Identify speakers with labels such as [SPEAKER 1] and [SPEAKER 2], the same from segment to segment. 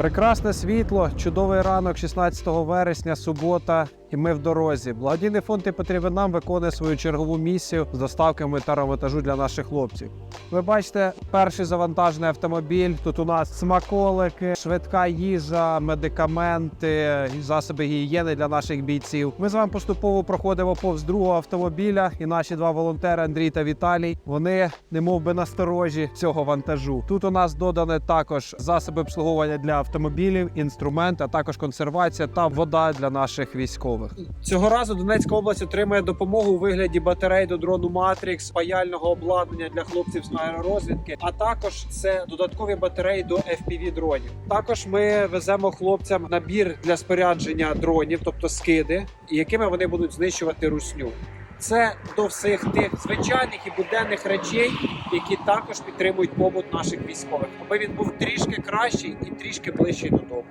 [SPEAKER 1] Прекрасне світло, чудовий ранок 16 вересня, субота, і ми в дорозі. Благодійний фонд «Ти потрібен нам виконує свою чергову місію з доставками та ремонтажу для наших хлопців. Ви бачите перший завантажений автомобіль. Тут у нас смаколики, швидка їжа, медикаменти, засоби гігієни для наших бійців. Ми з вами поступово проходимо повз другого автомобіля, і наші два волонтери Андрій та Віталій. Вони не мов би насторожі цього вантажу. Тут у нас додані також засоби обслуговування для автомобілів, інструмент, а також консервація та вода для наших військових. Цього разу Донецька область отримує допомогу у вигляді батарей до дрону Matrix, паяльного обладнання для хлопців з аеророзвідки, а також це додаткові батареї до FPV дронів. Також ми веземо хлопцям набір для спорядження дронів, тобто скиди, якими вони будуть знищувати русню. Це до всіх тих звичайних і буденних речей, які також підтримують побут наших військових, аби він був трішки кращий і трішки ближчий додому.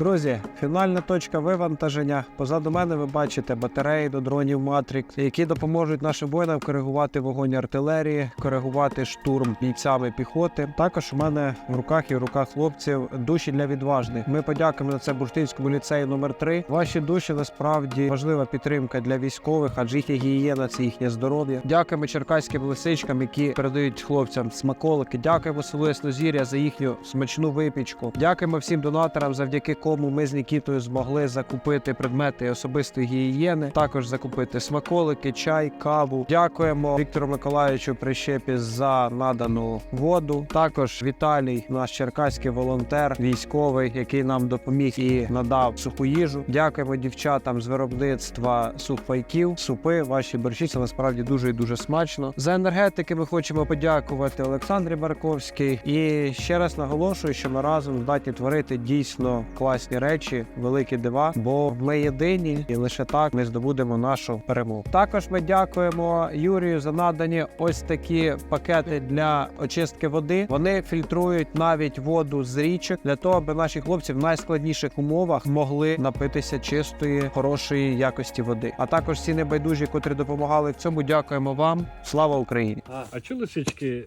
[SPEAKER 1] Друзі, фінальна точка вивантаження. Позаду мене ви бачите батареї до дронів Matrix, які допоможуть нашим воїнам коригувати вогонь артилерії, коригувати штурм бійцями піхоти. Також у мене в руках і в руках хлопців душі для відважних. Ми подякуємо за це Бурштинському ліцею номер 3 Ваші душі насправді важлива підтримка для військових, адже їхня гігієна це їхнє здоров'я. Дякуємо черкаським лисичкам, які передають хлопцям смаколики. Дякуємо селу Яснозір'я за їхню смачну випічку. Дякуємо всім донаторам, завдяки кому ми з Нікітою змогли закупити предмети особистої гігієни, також закупити смаколики, чай, каву. Дякуємо Віктору Миколаївичу Прищепі за надану воду. Також Віталій, наш черкаський волонтер, військовий, який нам допоміг і надав суху їжу. Дякуємо дівчатам з виробництва сухпайків, супи. Ваші борщі це насправді дуже і дуже смачно. За енергетики ми хочемо подякувати Олександрі Барковській. І ще раз наголошую, що ми разом здатні творити дійсно класні речі, великі дива, бо ми єдині, і лише так ми здобудемо нашу перемогу. Також ми дякуємо Юрію за надані ось такі пакети для очистки води. Вони фільтрують навіть воду з річок для того, аби наші хлопці в найскладніших умовах могли напитися чистої, хорошої якості води. А також всі небайдужі, котрі допомагали в цьому. Дякуємо вам. Слава Україні!
[SPEAKER 2] А, а чи лисички?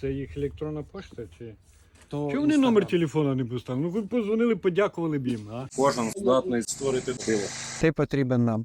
[SPEAKER 2] Це їх електронна пошта? Чи
[SPEAKER 1] То
[SPEAKER 2] Чому вони номер телефона не поставили? Ну ви б позвонили, подякували б їм, а?
[SPEAKER 3] Кожен здатний створити диво.
[SPEAKER 1] ти потрібен нам.